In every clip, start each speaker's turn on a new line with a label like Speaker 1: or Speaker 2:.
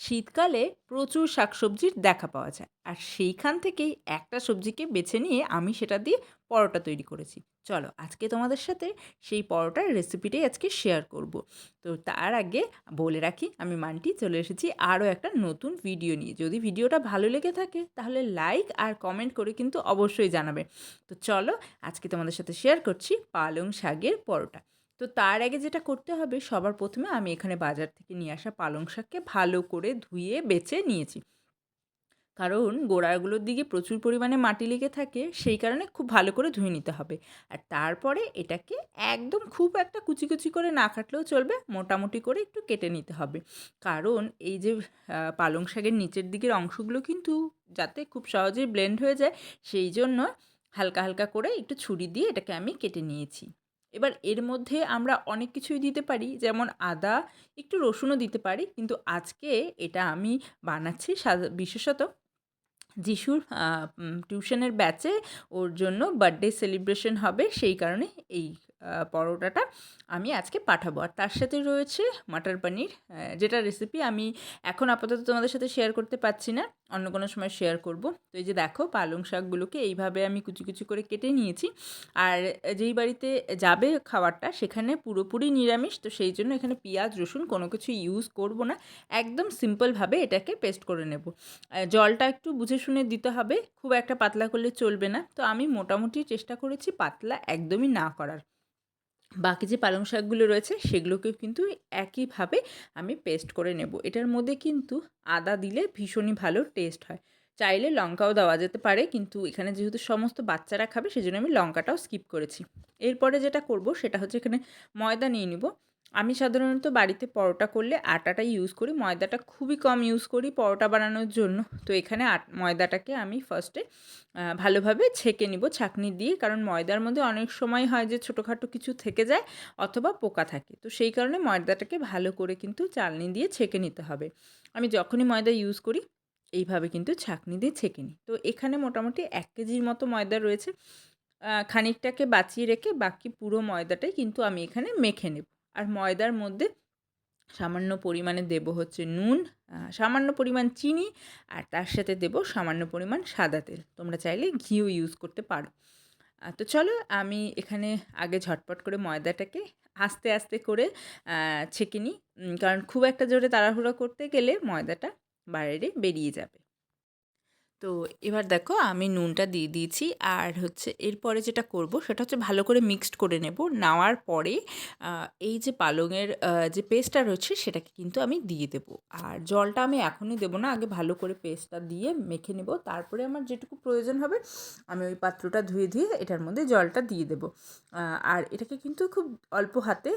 Speaker 1: শীতকালে প্রচুর শাকসবজির দেখা পাওয়া যায়। আর সেইখান থেকেই একটা সবজিকে বেছে নিয়ে আমি সেটা দিয়ে পরোটা তৈরি করেছি। চলো, আজকে তোমাদের সাথে সেই পরোটার রেসিপিটাই আজকে শেয়ার করব। তো তার আগে বলে রাখি, আমি মানটি, চলে এসেছি আরও একটা নতুন ভিডিও নিয়ে। যদি ভিডিওটা ভালো লেগে থাকে, তাহলে লাইক আর কমেন্ট করে কিন্তু অবশ্যই জানাবে। তো চলো, আজকে তোমাদের সাথে শেয়ার করছি পালং শাকের পরোটা। তো তার আগে যেটা করতে হবে, সবার প্রথমে আমি এখানে বাজার থেকে নিয়ে আসা পালং শাককে ভালো করে ধুয়ে, বেছে নিয়েছি। কারণ গোড়াগুলোর দিকে প্রচুর পরিমাণে মাটি লেগে থাকে, সেই কারণে খুব ভালো করে ধুয়ে নিতে হবে। আর তারপরে এটাকে একদম খুব একটা কুচি কুচি করে না কাটলেও চলবে, মোটামুটি করে একটু কেটে নিতে হবে। কারণ এই যে পালং শাকের নিচের দিকের অংশগুলো কিন্তু যাতে খুব সহজেই ব্লেন্ড হয়ে যায়, সেই জন্য হালকা হালকা করে একটু ছুরি দিয়ে এটাকে আমি কেটে নিয়েছি। এবার এর মধ্যে আমরা অনেক কিছুই দিতে পারি, যেমন আদা, একটু রসুনও দিতে পারি। কিন্তু আজকে এটা আমি বানাচ্ছি বিশেষত যিশুর টিউশনের ব্যাচে ওর জন্য বার্থডে সেলিব্রেশন হবে, সেই কারণে এই পরোটাটা আমি আজকে পাঠাবো। আর তার সাথে রয়েছে মাটার পনির যেটা রেসিপি আমি এখন আপাতত তোমাদের সাথে শেয়ার করতে পারছি না, অন্য কোনো সময় শেয়ার করব। তো এই যে দেখো, পালং শাকগুলোকে এইভাবে আমি কুচি কুচি করে কেটে নিয়েছি। আর যেই বাড়িতে যাবে খাবারটা সেখানে পুরোপুরি নিরামিষ, তো সেই জন্য এখানে পেঁয়াজ, রসুন কোনো কিছু ইউজ করব না। একদম সিম্পলভাবে এটাকে পেস্ট করে নেব। জলটা একটু বুঝে শুনে দিতে হবে, খুব একটা পাতলা করলে চলবে না। তো আমি মোটামুটি চেষ্টা করেছি পাতলা একদমই না করার। বাকি যে পালং শাকগুলো রয়েছে সেগুলোকেও কিন্তু একইভাবে আমি পেস্ট করে নেব। এটার মধ্যে কিন্তু আদা দিলে ভীষণই ভালো টেস্ট হয়। চাইলে লঙ্কাও দেওয়া যেতে পারে, কিন্তু এখানে যেহেতু সমস্ত বাচ্চারা খাবে, সেজন্য আমি লঙ্কাটাও স্কিপ করেছি। এরপরে যেটা করব, সেটা হচ্ছে এখানে ময়দা নিয়ে নিব। আমি সাধারণত বাড়িতে পরোটা করলে আটাটাই ইউজ করি, ময়দাটা খুবই কম ইউজ করি পরোটা বানানোর জন্য। তো এখানে ময়দাটাকে আমি ফার্স্টে ভালোভাবে ছেঁকে নিব ছাঁকনি দিয়ে, কারণ ময়দার মধ্যে অনেক সময় হয় যে ছোটোখাটো কিছু থেকে যায় অথবা পোকা থাকে। তো সেই কারণে ময়দাটাকে ভালো করে কিন্তু চালনি দিয়ে ছেঁকে নিতে হবে। আমি যখনই ময়দা ইউজ করি, এইভাবে কিন্তু ছাঁকনি দিয়ে ছেঁকে নিই। তো এখানে মোটামুটি এক কেজির মতো ময়দা রয়েছে। খানিকটাকে বাঁচিয়ে রেখে বাকি পুরো ময়দাটাই কিন্তু আমি এখানে মেখে নেব। আর ময়দার মধ্যে সামান্য পরিমাণে দেব হচ্ছে নুন সামান্য পরিমাণ চিনি আর তার সাথে দেব সামান্য পরিমাণ সাদা তেল। তোমরা চাইলে ঘিও ইউজ করতে পারো। তো চলো আমি এখানে আগে ঝটপট করে ময়দাটাকে আস্তে আস্তে করে ছেঁকে নিই। কারণ খুব একটা জোরে তাড়াহুড়ো করতে গেলে ময়দাটা বাইরে বেরিয়ে যাবে। তো এবার দেখো আমি নুনটা দিয়ে দিয়েছি আর হচ্ছে এরপরে যেটা করব সেটা হচ্ছে ভালো করে মিক্সড করে নেব। নেওয়ার পরে এই যে পালংয়ের যে পেস্টটা রয়েছে সেটাকে কিন্তু আমি দিয়ে দেবো। আর জলটা আমি এখনই দেবো না, আগে ভালো করে পেস্টটা দিয়ে মেখে নেব। তারপরে আমার যেটুকু প্রয়োজন হবে, আমি ওই পাত্রটা ধুয়ে ধুয়ে এটার মধ্যে জলটা দিয়ে দেবো। আর এটাকে কিন্তু খুব অল্প হাতে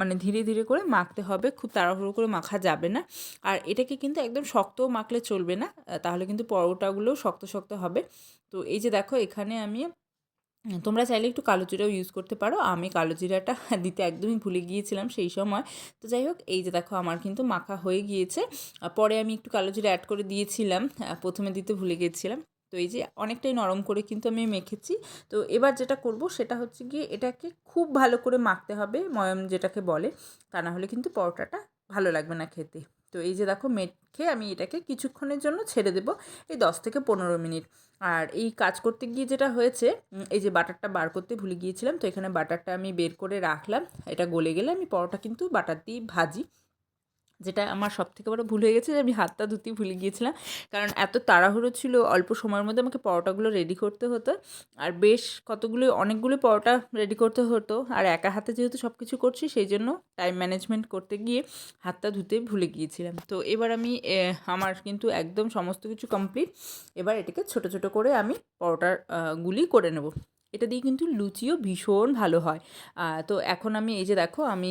Speaker 1: মানে ধীরে ধীরে করে মাখতে হবে। খুব তাড়াহুড়ো করে মাখা যাবে না। আর এটাকে কিন্তু একদম শক্তও মাখলে চলবে না তাহলে কিন্তু পরোটা জিরাগুলোও শক্ত শক্ত হবে। তো এই যে দেখো এখানে আমি, তোমরা চাইলে একটু কালো জিরাও ইউজ করতে পারো। আমি কালো জিরাটা দিতে একদমই ভুলে গিয়েছিলাম সেই সময়। তো যাই হোক, এই যে দেখো আমার কিন্তু মাখা হয়ে গিয়েছে। পরে আমি একটু কালো জিরা অ্যাড করে দিয়েছিলাম। প্রথমে দিতে ভুলে গিয়েছিলাম। তো এই যে অনেকটাই নরম করে কিন্তু আমি মেখেছি। তো এবার যেটা করব সেটা হচ্ছে গিয়ে এটাকে খুব ভালো করে মাখতে হবে, ময়ম যেটাকে বলে। তা না হলে কিন্তু পরোটাটা ভালো লাগবে না খেতে। তো এই যে দেখো মেখে আমি এটাকে কিছুক্ষণের জন্য ছেড়ে দেব, এই দশ থেকে পনেরো মিনিট। আর এই কাজ করতে গিয়ে যেটা হয়েছে এই যে বাটারটা বার করতে ভুলে গিয়েছিলাম, তো এখানে বাটারটা আমি বের করে রাখলাম। এটা গলে গেলে আমি পরোটা কিন্তু বাটার দিয়ে ভাজি। যেটা আমার সব থেকে বড় ভুল হয়ে গেছে যে আমি হাতটা ধুতেই ভুলে গিয়েছিলাম। কারণ এত তাড়াহুড়ো ছিল, অল্প সময়ের মধ্যে আমাকে পরোটাগুলো রেডি করতে হতো। আর বেশ কতগুলো, অনেকগুলো পরোটা রেডি করতে হতো। আর একা হাতে যেহেতু সব কিছু করছি, সেই জন্য টাইম ম্যানেজমেন্ট করতে গিয়ে হাতটা ধুতে ভুলে গিয়েছিলাম। তো এবার আমি আমার কিন্তু একদম সমস্ত কিছু কমপ্লিট এবার এটাকে ছোট ছোট করে আমি পরোটার গুলি করে নেব। এটা দিয়ে কিন্তু লুচিও ভীষণ ভালো হয়। তো এখন আমি, এই যে দেখো, আমি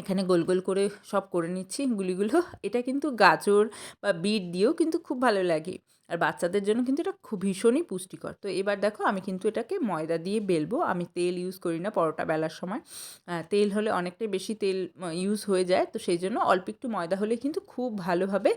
Speaker 1: এখানে গোল গোল করে সব করে নিচ্ছি গুলিগুলো। এটা কিন্তু গাজর বা বিট দিয়েও কিন্তু খুব ভালো লাগে। আর বাচ্চাদের জন্য কিন্তু এটা খুব ভীষণই পুষ্টিকর। তো এবার দেখো আমি কিন্তু এটাকে ময়দা দিয়ে বেলবো। আমি তেল ইউজ করি না পরোটা বেলার সময়। তেল হলে অনেকটাই বেশি তেল ইউজ হয়ে যায়। তো সেই জন্য অল্প একটু ময়দা হলে কিন্তু খুব ভালোভাবে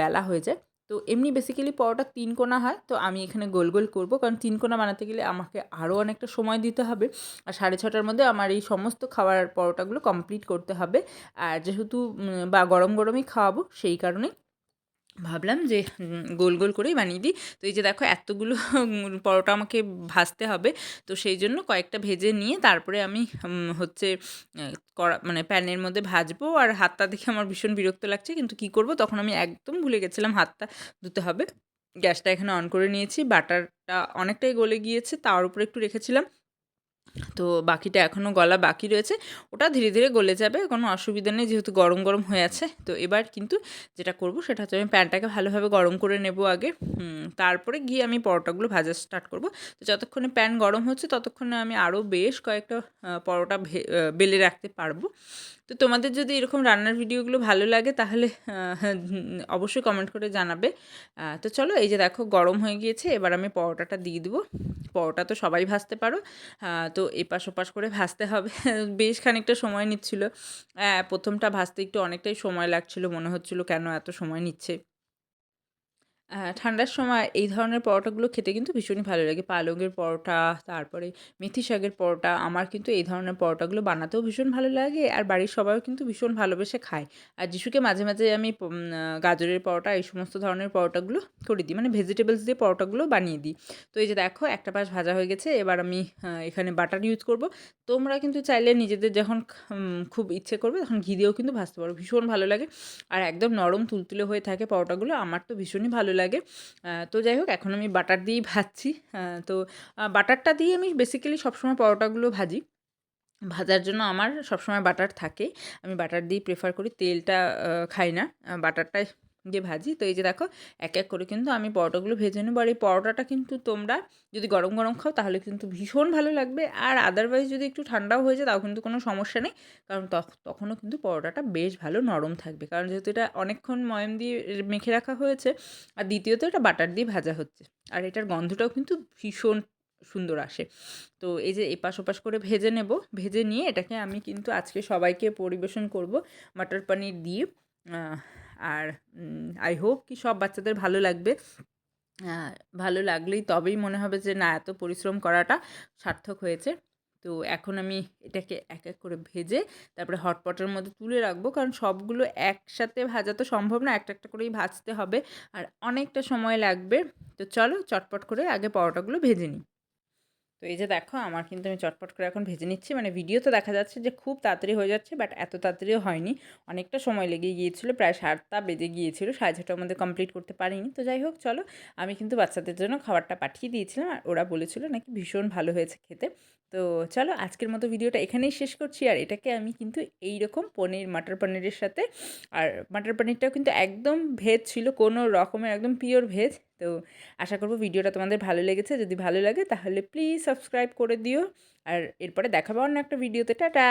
Speaker 1: বেলা হয়ে যায়। তো এমনি বেসিক্যালি পরোটা তিন কোনা হয়, তো আমি এখানে গোল গোল করব। কারণ তিন কোনা বানাতে গেলে আমাকে আরও অনেকটা সময় দিতে হবে। আর সাড়ে ছটার মধ্যে আমার এই সমস্ত খাবার পরোটাগুলো কমপ্লিট করতে হবে। আর যেহেতু বা গরম গরমই খাওয়াবো, সেই কারণেই ভাবলাম যে গোল গোল করেই বানিয়ে দিই। তো এই যে দেখো, এতগুলো পরোটা আমাকে ভাজতে হবে। তো সেই জন্য কয়েকটা ভেজে নিয়ে তারপরে আমি হচ্ছে কড়া মানে প্যানের মধ্যে ভাজবো। আর হাতটা দেখে আমার ভীষণ বিরক্ত লাগছে। কিন্তু কি করব? তখন আমি একদম ভুলে গেছিলাম হাতটা ধুতে হবে। গ্যাসটা এখানে অন করে নিয়েছি। বাটারটা অনেকটাই গলে গিয়েছে। তার উপরে একটু রেখেছিলাম। তো বাকিটা এখনও গলা বাকি রয়েছে। ওটা ধীরে ধীরে গলে যাবে, কোনো অসুবিধা নেই, যেহেতু গরম গরম হয়ে আছে। তো এবার কিন্তু যেটা করব সেটা হচ্ছে আমি প্যানটাকে ভালোভাবে গরম করে নেব আগে। তারপরে গিয়ে আমি পরোটাগুলো ভাজা স্টার্ট করব। তো যতক্ষণে প্যান গরম হচ্ছে, ততক্ষণে আমি আরও বেশ কয়েকটা পরোটা বেলে রাখতে পারব। তো তোমাদের যদি এরকম রান্নার ভিডিওগুলো ভালো লাগে, তাহলে অবশ্যই কমেন্ট করে জানাবে। তো চলো, এই যে দেখো গরম হয়ে গিয়েছে, এবার আমি পরোটাটা দিয়ে দেবো। পরোটা তো সবাই ভাজতে পারো। তো এপাশ ওপাশ করে ভাজতে হবে। বেশ খানিকটা সময় নিচ্ছিল। প্রথমটা ভাজতে একটু অনেকটাই সময় লাগছিল। মনে হচ্ছিল কেন এত সময় নিচ্ছে? ঠান্ডার সময় এই ধরনের পরোটাগুলো খেতে কিন্তু ভীষণই ভালো লাগে। পালঙের পরোটা, তারপরে মেথি শাকের পরোটা, আমার কিন্তু এই ধরনের পরোটাগুলো বানাতেও ভীষণ ভালো লাগে আর বাড়ির সবাইও কিন্তু ভীষণ ভালোবেসে খায়। আর যিশুকে মাঝে মাঝে আমি গাজরের পরোটা, এই সমস্ত ধরনের পরোটাগুলো করে দিই। মানে ভেজিটেবলস দিয়ে পরোটাগুলো বানিয়ে দিই। তো এই যে দেখো, একটা পাশ ভাজা হয়ে গেছে, এবার আমি এখানে বাটার ইউজ করব। তোমরা কিন্তু চাইলে নিজেদের যখন খুব ইচ্ছে করবে, তখন ঘি দিয়েও কিন্তু ভাজতে পারো, ভীষণ ভালো লাগে। আর একদম নরম তুলতুলে হয়ে থাকে পরোটাগুলো, আমার তো ভীষণই ভালো লাগে। তো যাই হোক, এখন আমি বাটার দিয়েই ভাজছি। তো বাটারটা দিয়ে আমি বেসিক্যালি সবসময় পরোটাগুলো ভাজি। ভাজার জন্য আমার সবসময় বাটার থাকে। আমি বাটার দিয়েই প্রেফার করি, তেলটা খাই না। বাটারটাই দিয়ে ভাজি। তো এই যে দেখো এক এক করে কিন্তু আমি পরোটাগুলো ভেজে নেব। আর এই পরোটাটা কিন্তু তোমরা যদি গরম গরম খাও, তাহলে কিন্তু ভীষণ ভালো লাগবে। আর আদারওয়াইজ যদি একটু ঠান্ডাও হয়ে যায়, তাও কিন্তু কোনো সমস্যা নেই। কারণ তখনও কিন্তু পরোটাটা বেশ ভালো নরম থাকবে। কারণ যেহেতু এটা অনেকক্ষণ ময়ম দিয়ে মেখে রাখা হয়েছে, আর দ্বিতীয়ত এটা বাটার দিয়ে ভাজা হচ্ছে। আর এটার গন্ধটাও কিন্তু ভীষণ সুন্দর আসে। তো এই যে এপাশ ওপাশ করে ভেজে নেব। ভেজে নিয়ে এটাকে আমি কিন্তু আজকে সবাইকে পরিবেশন করব। মাটার পানির দিয়ে আর আই হোপ কি সব বাচ্চাদের ভালো লাগবে। ভালো লাগলেই তবেই মনে হবে যে, না, এত পরিশ্রম করাটা সার্থক হয়েছে। তো এখন আমি এটাকে এক এক করে ভেজে, তারপরে হটপটের মধ্যে তুলে রাখব। কারণ সবগুলো একসাথে ভাজা তো সম্ভব না, একটা একটা করেই ভাজতে হবে। আর অনেকটা সময় লাগবে। তো চলো চটপট করে আগে পরোটাগুলো ভেজে নিই। তো এই যে দেখো, আমার কিন্তু আমি চটপট করে এখন ভেজে নিচ্ছি। মানে ভিডিওতে দেখা যাচ্ছে যে খুব তাড়াতাড়ি হয়ে যাচ্ছে বাট এত তাড়াতাড়িও হয়নি। অনেকটা সময় লেগে গিয়েছিল, প্রায় সাতটা বেজে গিয়েছিল, সাড়ে ছটার মধ্যে কমপ্লিট করতে পারিনি। তো যাই হোক, চলো, আমি কিন্তু বাচ্চাদের জন্য খাবারটা পাঠিয়ে দিয়েছিলাম, আর ওরা বলেছিল নাকি ভীষণ ভালো হয়েছে খেতে। তো চলো, আজকের মতো ভিডিওটা এখানেই শেষ করছি, আর এটাকে আমি কিন্তু এই রকম পনির, মাটার পনিরের সাথে, আর মাটার পনিরটাও কিন্তু একদম ভেজ ছিল, কোনো রকমের একদম পিওর ভেজ তো আশা করব ভিডিওটা তোমাদের ভালো লেগেছে। যদি ভালো লাগে তাহলে প্লিজ সাবস্ক্রাইব করে দিও। আর এরপরে দেখাবো অন্য একটা ভিডিওতে। টাটা!